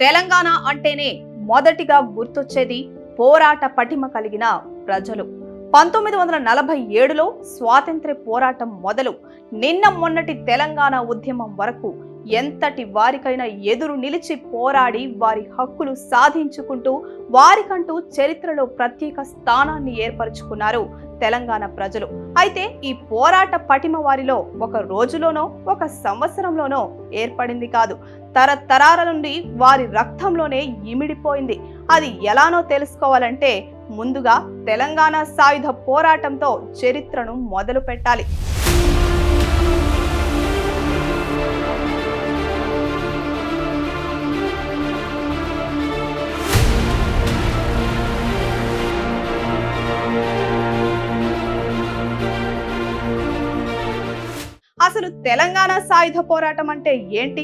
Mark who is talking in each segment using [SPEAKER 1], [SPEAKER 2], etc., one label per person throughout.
[SPEAKER 1] తెలంగాణ అంటేనే మొదటిగా గుర్తొచ్చేది పోరాట పటిమ కలిగిన ప్రజలు. పంతొమ్మిది వందల నలభై ఏడులో స్వాతంత్ర్య పోరాటం మొదలు. నిన్న మొన్నటి తెలంగాణ ఉద్యమం వరకు ఎంతటి వారికైనా ఎదురు నిలిచి పోరాడి వారి హక్కులు సాధించుకుంటూ వారికంటూ చరిత్రలో ప్రత్యేక స్థానాన్ని ఏర్పరచుకున్నారు తెలంగాణ ప్రజలు. అయితే ఈ పోరాట పటిమ వారిలో ఒక రోజులోనో ఒక సంవత్సరంలోనో ఏర్పడింది కాదు. తరతరాల నుండి వారి రక్తంలోనే ఇమిడిపోయింది. అది ఎలానో తెలుసుకోవాలంటే ముందుగా తెలంగాణ సాయుధ పోరాటంతో చరిత్రను మొదలు పెట్టాలి అసలు తెలంగాణ సాయుధ పోరాటం అంటే ఏంటి?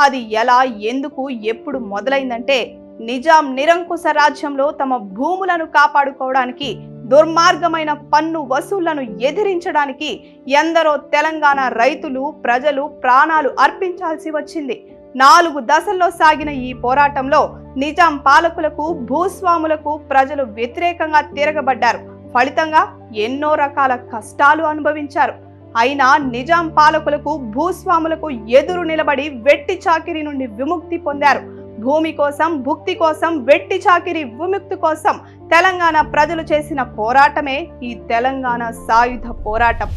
[SPEAKER 1] అది ఎలా ఎందుకు ఎప్పుడు మొదలైందంటే నిజాం నిరంకుశ రాజ్యంలో తమ భూములను కాపాడుకోవడానికి దుర్మార్గమైన పన్ను వసూళ్ళను ఎదిరించడానికి ఎందరో తెలంగాణ రైతులు ప్రజలు ప్రాణాలు అర్పించాల్సి వచ్చింది. నాలుగు దశల్లో సాగిన ఈ పోరాటంలో నిజాం పాలకులకు భూస్వాములకు ప్రజలు వ్యతిరేకంగా తిరగబడ్డారు. ఫలితంగా ఎన్నో రకాల కష్టాలు అనుభవించారు. అయినా నిజాం పాలకులకు భూస్వాములకు ఎదురు నిలబడి వెట్టి చాకిరి నుండి విముక్తి పొందారు. భూమి కోసం భుక్తి కోసం వెట్టి చాకిరి విముక్తి కోసం తెలంగాణ ప్రజలు చేసిన పోరాటమే ఈ తెలంగాణ సాయుధ పోరాటం.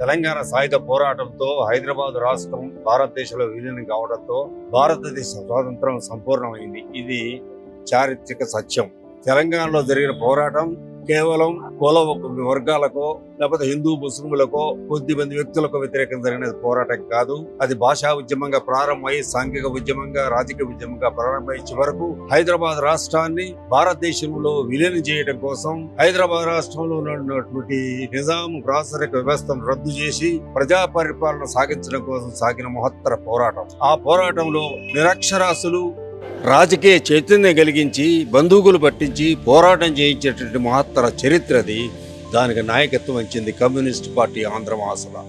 [SPEAKER 2] తెలంగాణ సాయుధ పోరాటంతో హైదరాబాద్ రాష్ట్రం భారతదేశంలో విలీనం కావడంతో భారతదేశ స్వాతంత్రం సంపూర్ణమైంది. ఇది చారిత్రక సత్యం. తెలంగాణలో జరిగిన పోరాటం కేవలం కుల వర్గాలకో లేకపోతే హిందూ ముస్లింలకో కొద్ది మంది వ్యక్తులకు వ్యతిరేకంగా జరిగిన పోరాటం కాదు. అది భాషా ఉద్యమంగా ప్రారంభమై సాంఘిక ఉద్యమంగా రాజకీయ ఉద్యమంగా ప్రారంభమై చివరకు హైదరాబాద్ రాష్ట్రాన్ని భారతదేశంలో విలీనం చేయడం కోసం హైదరాబాద్ రాష్ట్రంలో ఉన్నటువంటి నిజాం ప్రాసరిక వ్యవస్థను రద్దు చేసి ప్రజా పరిపాలన సాగించడం కోసం సాగిన మహత్తర పోరాటం. ఆ పోరాటంలో నిరక్షరాస్యులు రాజకీయ చైతన్యం కలిగించి బంధువులు పట్టించి పోరాటం చేయించేటటువంటి మహత్తర చరిత్రది దానికి నాయకత్వం ఇచ్చింది కమ్యూనిస్ట్ పార్టీ ఆంధ్ర మహాసభ.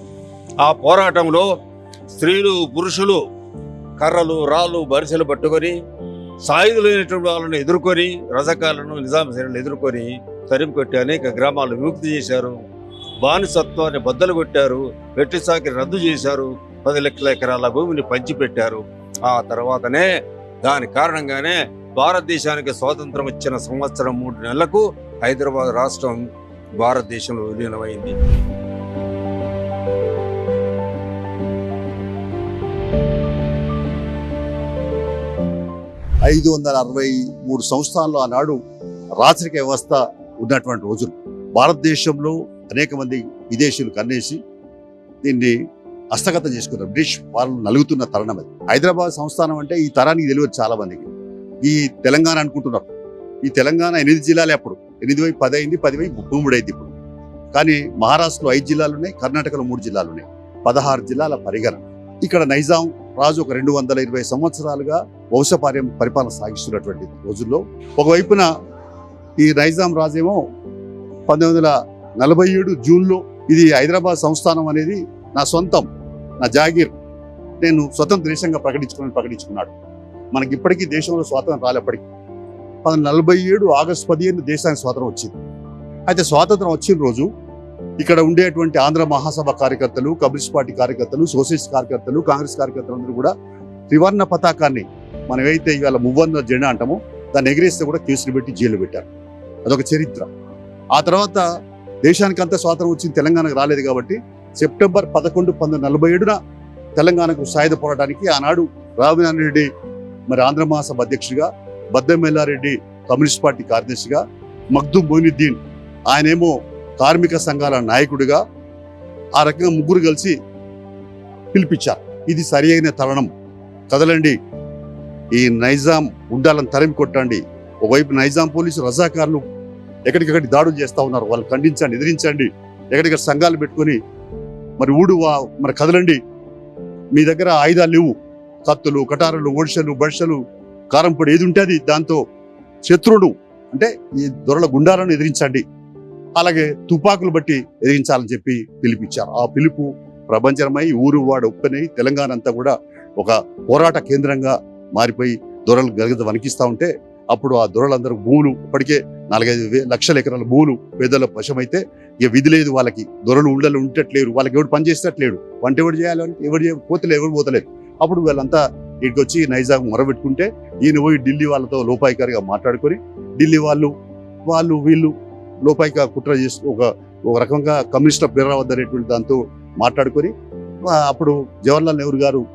[SPEAKER 2] ఆ పోరాటంలో స్త్రీలు పురుషులు కర్రలు రాళ్ళు బరిసెలు పట్టుకొని సాయుధులైనటువంటి వాళ్ళను ఎదుర్కొని రజకాలను నిజాం సేనలు ఎదుర్కొని తరిమి కొట్టి అనేక గ్రామాలు విముక్తి చేశారు. బానిసత్వాన్ని బద్దలు కొట్టారు. వెట్టి సాకిరి రద్దు చేశారు. పది లక్షల ఎకరాల భూమిని పంచిపెట్టారు. ఆ తర్వాతనే దాని కారణంగానే భారతదేశానికి స్వాతంత్రం ఇచ్చిన సంవత్సరం మూడు నెలలకు హైదరాబాద్ రాష్ట్రం భారతదేశంలో విలీనమైంది.
[SPEAKER 3] ఐదు వందల అరవై మూడు సంవత్సరాల్లో ఆనాడు రాచరిక వ్యవస్థ ఉన్నటువంటి రోజులు. భారతదేశంలో అనేక మంది విదేశీయులు కన్నేసి దీన్ని హస్తగతం చేసుకున్నారు బ్రిటిష్ వాళ్ళు నలుగుతున్న తరుణం అది. హైదరాబాద్ సంస్థానం అంటే ఈ తరానికి తెలియదు చాలా మందికి ఈ తెలంగాణ అనుకుంటున్నారు. ఈ తెలంగాణ ఎనిమిది జిల్లాలే అప్పుడు. ఎనిమిది వై పది అయింది పది వై ముప్పై మూడు అయింది ఇప్పుడు. కానీ మహారాష్ట్రలో ఐదు జిల్లాలు ఉన్నాయి కర్ణాటకలో మూడు జిల్లాలు ఉన్నాయి పదహారు జిల్లాల పరిగణ. ఇక్కడ నైజాం రాజు ఒక రెండు వందల ఇరవై సంవత్సరాలుగా వంశపార్యం పరిపాలన సాగిస్తున్నటువంటి రోజుల్లో. ఒకవైపున ఈ నైజాం రాజేమో పంతొమ్మిది వందల నలభై ఏడు జూన్లో ఇది హైదరాబాద్ సంస్థానం అనేది నా సొంతం. నా జాగీర్ నేను స్వతంత్ర దేశంగా ప్రకటించుకుని ప్రకటించుకున్నాడు. మనకి ఇప్పటికీ దేశంలో స్వాతంత్రం రాలేప్పటికీ. పంతొమ్మిది నలభై ఏడు ఆగస్టు పదిహేను దేశానికి స్వాతంత్రం వచ్చింది. అయితే స్వాతంత్రం వచ్చిన రోజు ఇక్కడ ఉండేటువంటి ఆంధ్ర మహాసభ కార్యకర్తలు కమ్యూనిస్ట్ పార్టీ కార్యకర్తలు సోషలిస్ట్ కార్యకర్తలు కాంగ్రెస్ కార్యకర్తలు అందరూ కూడా త్రివర్ణ పతాకాన్ని మనం ఏదైతే ఇవాళ మువ్వంద జెండా అంటామో దాన్ని ఎగిరేస్తే కూడా కేసులు పెట్టి జైలు పెట్టారు. అదొక చరిత్ర. ఆ తర్వాత దేశానికంతా స్వాతంత్రం వచ్చింది తెలంగాణకు రాలేదు కాబట్టి సెప్టెంబర్ పదకొండు పంతొమ్మిది నలభై ఏడున తెలంగాణకు సాయుధ పోరాటానికి ఆనాడు రావినారాయణ రెడ్డి మరి ఆంధ్ర మహాసభ అధ్యక్షుడిగా బద్దమెల్లారెడ్డి కమ్యూనిస్ట్ పార్టీ కార్యదర్శిగా మగ్దుమ్ మొయినుద్దీన్ ఆయనేమో కార్మిక సంఘాల నాయకుడిగా ఆ రకంగా ముగ్గురు కలిసి పిలిపించారు. ఇది సరి అయిన తరుణం. కదలండి ఈ నైజాం ఉండాలని తరిమి కొట్టండి. ఒకవైపు నైజాం పోలీసు రజాకారులు ఎక్కడికక్కడి దాడులు చేస్తా ఉన్నారు. వాళ్ళు ఖండించండి ఎదిరించండి. ఎక్కడికక్కడ సంఘాలు పెట్టుకొని మరి ఊడు వా- మరి కదలండి. మీ దగ్గర ఆయుధాలు లేవు. కత్తులు కటారులు ఒడిషలు బడిషలు కారంపొడి ఏది ఉంటే అది దాంతో శత్రువుడు అంటే ఈ దొరల గుండాలను ఎదిరించండి. అలాగే తుపాకులు బట్టి ఎదిరించాలని చెప్పి పిలిపించారు. ఆ పిలుపు ప్రపంచమై ఊరు వాడు ఒప్పనై తెలంగాణ అంతా కూడా ఒక పోరాట కేంద్రంగా మారిపోయి దొరలు గలగద వణికిస్తూ ఉంటే అప్పుడు ఆ దొరలందరూ భూములు ఇప్పటికే నాలుగైదు లక్షల ఎకరాల భూములు పేదల వశమైతే ఇక విధి లేదు వాళ్ళకి. దొరలు ఉండలు ఉండట్లేరు వాళ్ళకి ఎవడు పని చేసేటట్లేడు. వంట ఎవడు చేయాలని ఎవడు పోతలే ఎవరు ఎవడు అప్పుడు వీళ్ళంతా ఇక్కడికి వచ్చి నైజాగ్ మొరబెట్టుకుంటే ఈయన పోయి ఢిల్లీ వాళ్ళతో లోపాయికారిగా మాట్లాడుకొని ఢిల్లీ వాళ్ళు వాళ్ళు వీళ్ళు లోపాయిక కుట్ర చేసి ఒక ఒక రకంగా కమ్యూనిస్టుల పేరవద్దనేటువంటి దాంతో మాట్లాడుకొని అప్పుడు జవహర్లాల్ నెహ్రూ గారు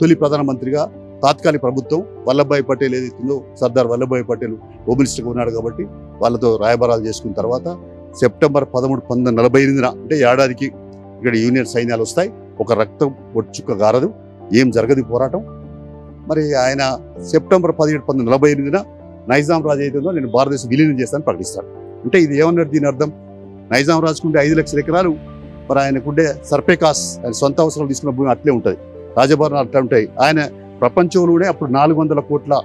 [SPEAKER 3] తొలి ప్రధానమంత్రిగా తాత్కాలిక ప్రభుత్వం వల్లభాయ్ పటేల్ ఏదైతుందో సర్దార్ వల్లభాయ్ పటేల్ హోమ్ మినిస్టర్గా ఉన్నాడు కాబట్టి వాళ్ళతో రాయబారాలు చేసుకున్న తర్వాత సెప్టెంబర్ పదమూడు పంతొమ్మిది నలభై ఎనిమిదిన అంటే ఏడాదికి ఇక్కడ యూనియన్ సైన్యాలు వస్తాయి. ఒక రక్తం ఒడ్చుక్క గారదు. ఏం జరగదు పోరాటం. మరి ఆయన సెప్టెంబర్ పదిహేడు పంతొమ్మిది నలభై ఎనిమిదిన నైజాం రాజు ఏదైతుందో నేను భారతదేశం విలీనం చేస్తానని ప్రకటిస్తాడు. అంటే ఇది ఏమన్నాడు దీని అర్థం? నైజాం రాజుకుంటే ఐదు లక్షల ఎకరాలు మరి ఆయనకుండే సర్పేకాస్ ఆయన సొంత అవసరాలు తీసుకున్న భూమి అట్లే ఉంటుంది. రాజభవనాలు అట్లా ఉంటాయి. ఆయన ప్రపంచంలోనే అప్పుడు నాలుగు వందల కోట్ల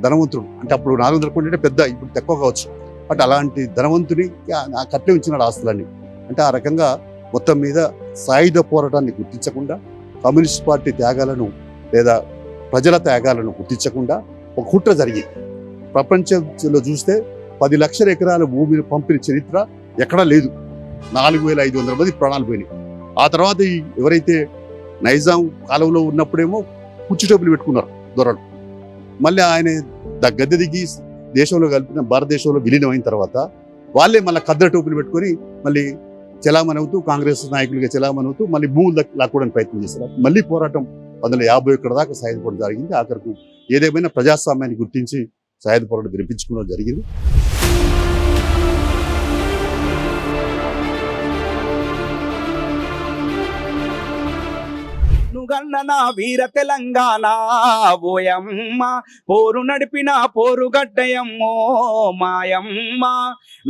[SPEAKER 3] ధనవంతుడు. అంటే అప్పుడు నాలుగు వందల కోట్లు అంటే పెద్ద ఇప్పుడు తక్కువ కావచ్చు. బట్ అలాంటి ధనవంతుని ఆ ఉంచినాడు ఆస్తులన్నీ. అంటే ఆ రకంగా మొత్తం మీద సాయుధ పోరాటాన్ని గుర్తించకుండా కమ్యూనిస్ట్ పార్టీ త్యాగాలను లేదా ప్రజల త్యాగాలను గుర్తించకుండా ఒక కుట్ర జరిగింది. ప్రపంచంలో చూస్తే పది లక్షల ఎకరాల భూమిని పంపిన చరిత్ర ఎక్కడా లేదు. నాలుగు వేల ఐదు వందల మంది ప్రాణాలు పోయినాయి. ఆ తర్వాత ఎవరైతే నైజాం కాలంలో ఉన్నప్పుడేమో కుచ్చిటోపులు పెట్టుకున్నారు దొరలు. మళ్ళీ ఆయన గద్దె దిగి దేశంలో కలిపిన భారతదేశంలో విలీనం అయిన తర్వాత వాళ్ళే మళ్ళీ కద్దె టోపులు పెట్టుకొని మళ్ళీ చలామణి అవుతూ కాంగ్రెస్ నాయకులుగా చలామణి అవుతూ మళ్ళీ భూములు లాక్కోవడానికి ప్రయత్నం చేశారు. మళ్ళీ పోరాటం వందల యాభై ఒక్కడ దాకా సాయుధపడడం జరిగింది. ఆఖరకు ఏదేమైనా ప్రజాస్వామ్యాన్ని గుర్తించి సాయుధ పోరాటం వినిపించుకోవడం జరిగింది.
[SPEAKER 4] నుగన్న నా వీర తెలంగాణ. ఓయమ్మ పోరు నడిపిన పోరు గడ్డయమ్మో మాయమ్మ.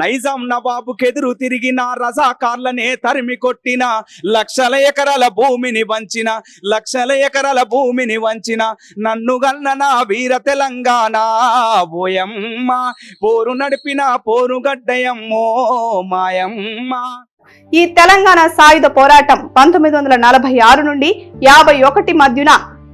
[SPEAKER 4] నైజాం నవాబుకెదురు తిరిగిన రజాకార్లనే తరిమి కొట్టిన లక్షల ఎకరాల భూమిని వంచిన లక్షల ఎకరాల భూమిని వంచిన నన్ను గన్న నా వీర తెలంగాణ. ఓయమ్మ పోరు నడిపిన పోరు గడ్డయమ్మో మాయమ్మ.
[SPEAKER 1] ఈ తెలంగాణ సాయుధ పోరాటం పంతొమ్మిది వందల నలభై ఆరు నుండి యాభై ఒకటి మధ్యన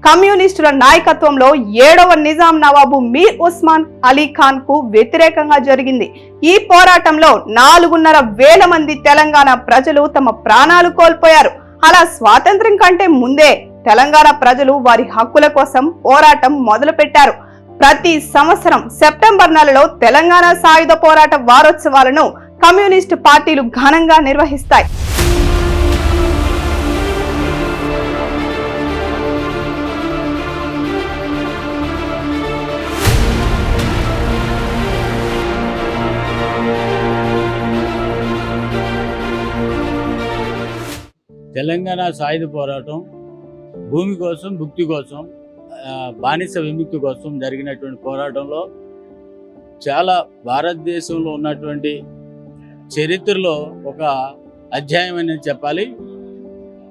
[SPEAKER 1] కమ్యూనిస్టుల నాయకత్వంలో ఏడవ నిజాం నవాబు మీర్ ఉస్మాన్ అలీ ఖాన్కు వ్యతిరేకంగా జరిగింది. ఈ పోరాటంలో నాలుగున్నర వేల మంది తెలంగాణ ప్రజలు తమ ప్రాణాలు కోల్పోయారు. అలా స్వాతంత్ర్యం కంటే ముందే తెలంగాణ ప్రజలు వారి హక్కుల కోసం పోరాటం మొదలుపెట్టారు. ప్రతి సంవత్సరం సెప్టెంబర్ నెలలో తెలంగాణ సాయుధ పోరాట వారోత్సవాలను కమ్యూనిస్టు పార్టీలు ఘనంగా నిర్వహిస్తాయి.
[SPEAKER 5] తెలంగాణ సాయుధ పోరాటం భూమి కోసం భుక్తి కోసం బానిస విముక్తి కోసం జరిగినటువంటి పోరాటంలో చాలా భారతదేశంలో ఉన్నటువంటి చరిత్రలో ఒక అధ్యాయం అనేది చెప్పాలి.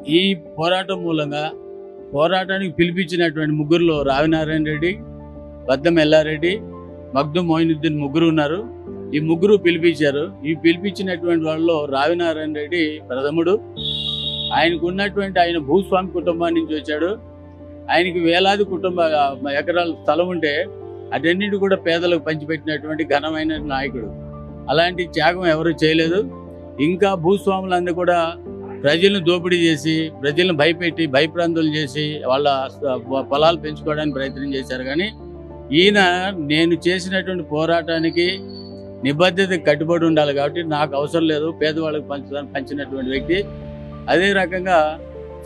[SPEAKER 5] ఈ పోరాటం మూలంగా పోరాటానికి పిలిపించినటువంటి ముగ్గురులో రావినారాయణ రెడ్డి బద్దం ఎల్లారెడ్డి మగ్దు మోయినుద్దీన్ ముగ్గురు ఉన్నారు. ఈ ముగ్గురు పిలిపించారు. ఈ పిలిపించినటువంటి వాళ్ళలో రావినారాయణ రెడ్డి ప్రథముడు. ఆయనకు ఉన్నటువంటి ఆయన భూస్వామి కుటుంబం నుంచి వచ్చాడు. ఆయనకి వేలాది కుటుంబ ఎకరాల స్థలం ఉంటే అటన్నిటి కూడా పేదలకు పంచిపెట్టినటువంటి ఘనమైన నాయకుడు. అలాంటి త్యాగం ఎవరు చేయలేదు. ఇంకా భూస్వాములందరూ కూడా ప్రజలను దోపిడీ చేసి ప్రజలను భయపెట్టి భయప్రాంతులు చేసి వాళ్ళ పొలాలు పెంచుకోవడానికి ప్రయత్నం చేశారు. కానీ ఈయన నేను చేసినటువంటి పోరాటానికి నిబద్ధత కట్టుబడి ఉండాలి కాబట్టి నాకు అవసరం లేదు. పేదవాళ్ళకి పంచడానికి పంచినటువంటి వ్యక్తి. అదే రకంగా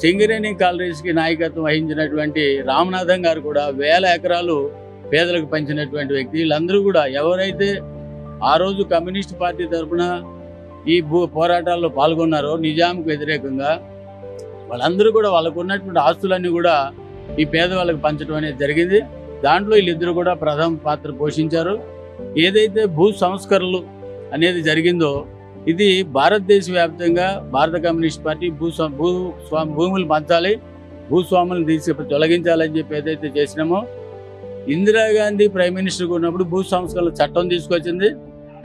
[SPEAKER 5] సింగరేణి కాలరీస్కి నాయకత్వం వహించినటువంటి రామనాథం గారు కూడా వేల ఎకరాలు పేదలకు పంచినటువంటి వ్యక్తి. వీళ్ళందరూ కూడా ఎవరైతే ఆ రోజు కమ్యూనిస్ట్ పార్టీ తరఫున ఈ భూ పోరాటాల్లో పాల్గొన్నారో నిజాంకు వ్యతిరేకంగా వాళ్ళందరూ కూడా వాళ్ళకు ఉన్నటువంటి ఆస్తులన్నీ కూడా ఈ పేదవాళ్ళకి పంచడం అనేది జరిగింది. దాంట్లో వీళ్ళిద్దరూ కూడా ప్రథమ పాత్ర పోషించారు. ఏదైతే భూ సంస్కరణలు అనేది జరిగిందో ఇది భారతదేశ వ్యాప్తంగా భారత కమ్యూనిస్ట్ పార్టీ భూ భూ భూములు పంచాలి భూస్వాములను తీసి తొలగించాలని చెప్పి ఏదైతే చేసినామో ఇందిరాగాంధీ ప్రైమ్ మినిస్టర్గా ఉన్నప్పుడు భూ సంస్కరణల చట్టం తీసుకొచ్చింది.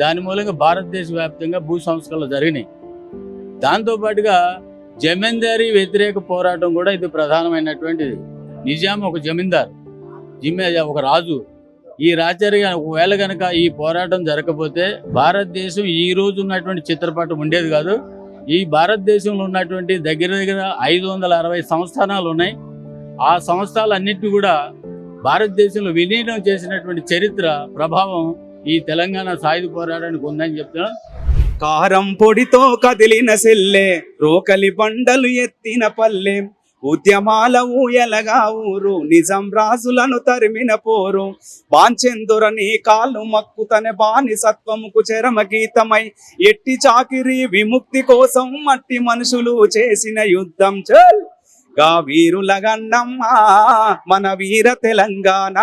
[SPEAKER 5] దాని మూలంగా భారతదేశ వ్యాప్తంగా భూ సంస్కరణలు జరిగినాయి. దాంతోపాటుగా జమీందారీ వ్యతిరేక పోరాటం కూడా ఇది ప్రధానమైనటువంటిది నిజాం. ఒక జమీందార్ జిమ్మే ఒక రాజు. ఈ రాజ్యారి ఒకవేళ కనుక ఈ పోరాటం జరగకపోతే భారతదేశం ఈ రోజు ఉన్నటువంటి చిత్రపటం ఉండేది కాదు. ఈ భారతదేశంలో ఉన్నటువంటి దగ్గర దగ్గర ఐదు వందల అరవై సంస్థానాలు ఉన్నాయి. ఆ సంస్థలన్నిటి కూడా భారతదేశంలో విలీనం చేసినటువంటి చరిత్ర ప్రభావం ఈ తెలంగాణ సాయుధ పోరాటానికి ఉందని చెప్తున్నాను
[SPEAKER 4] కారం పొడితో కదిలిన సెల్లే రోకలి బండలు ఎత్తిన పల్లె ఉద్యమాల ఊయలగా ఊరు నిజం రాజులను తరిమిన పోరు. బాంచెందురని కాళ్ళు మక్కుతనే బాని సత్వముకు చరమ గీతమై ఎట్టి చాకిరి విముక్తి కోసం మట్టి మనుషులు చేసిన యుద్ధం చల్. గా వీరుల గన్నమ్మా మన వీర తెలంగాణ.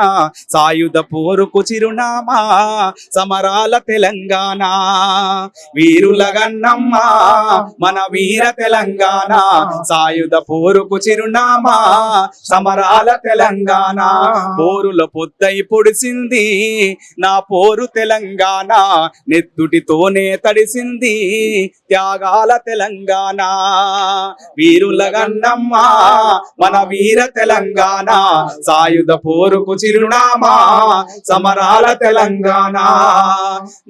[SPEAKER 4] సాయుధ పోరుకు చిరునామా సమరాల తెలంగాణ. వీరుల గన్నమ్మా మన వీర తెలంగాణ. సాయుధ పోరుకు చిరునామా సమరాల తెలంగాణ. పోరుల పొద్దై పొడిసింది నా పోరు తెలంగాణ. నెత్తుటితోనే తడిసింది త్యాగాల తెలంగాణ. వీరుల గన్నమ్మా మన వీర తెలంగాణ సాయుధ పోరుకు చిరునామా. సమరాల తెలంగాణ.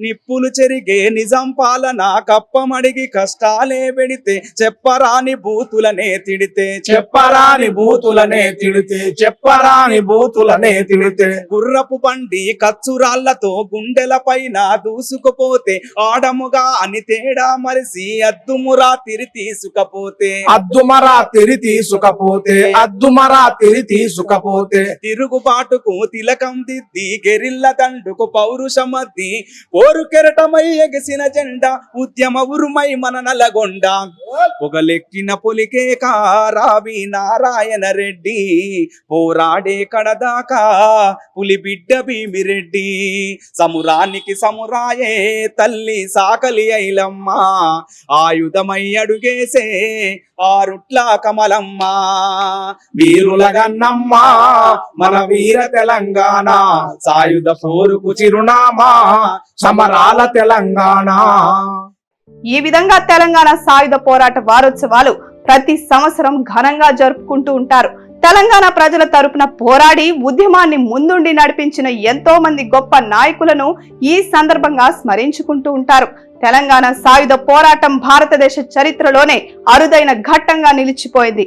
[SPEAKER 4] నిప్పులు చెరిగే నిజం పాలన కప్పమడిగి కష్టాలే పెడితే చెప్పరాని బూతులనే తిడితే
[SPEAKER 6] చెప్పరాని బూతులనే తిడితే చెప్పరాని బూతులనే తిడితే.
[SPEAKER 4] గుర్రపు బండి కచ్చురాళ్ళతో గుండెల పైన దూసుకుపోతే ఆడముగా అని తేడా మరిసి అద్దుమురా తిరి తీసుకపోతే
[SPEAKER 6] అద్దుమరా తిరి తీసుకపోతే అద్దుమరా తిరి తీసుకపోతే.
[SPEAKER 4] తిరుగుబాటుకు తిలకం దిద్ది గెరిల్ల దండుకు పౌరుషమద్ది పోరు కెరటమై ఎగసిన జెండా ఉద్యమ ఉరుమై మన నలగొండ పొగలెక్కిన పొలికే కారావి నారాయణ రెడ్డి. పోరాడే కడదాకా పులి బిడ్డ భీమిరెడ్డి. సమురానికి సమురాయే తల్లి సాకలి ఐలమ్మ. ఆయుధమై అడుగేసే ఆరుట్ల కమలమ్మ.
[SPEAKER 6] వీరులగన్నమ్మా మన వీర తెలంగాణ. సాయుధ పోరుకు చిరునామా సమరాల తెలంగాణ.
[SPEAKER 1] ఈ విధంగా తెలంగాణ సాయుధ పోరాట వారోత్సవాలు ప్రతి సంవత్సరం ఘనంగా జరుపుకుంటూ ఉంటారు. తెలంగాణ ప్రజల తరపున పోరాడి ఉద్యమాన్ని ముందుండి నడిపించిన ఎంతో మంది గొప్ప నాయకులను ఈ సందర్భంగా స్మరించుకుంటూ ఉంటారు. తెలంగాణ సాయుధ పోరాటం భారతదేశ చరిత్రలోనే అరుదైన ఘట్టంగా నిలిచిపోయింది.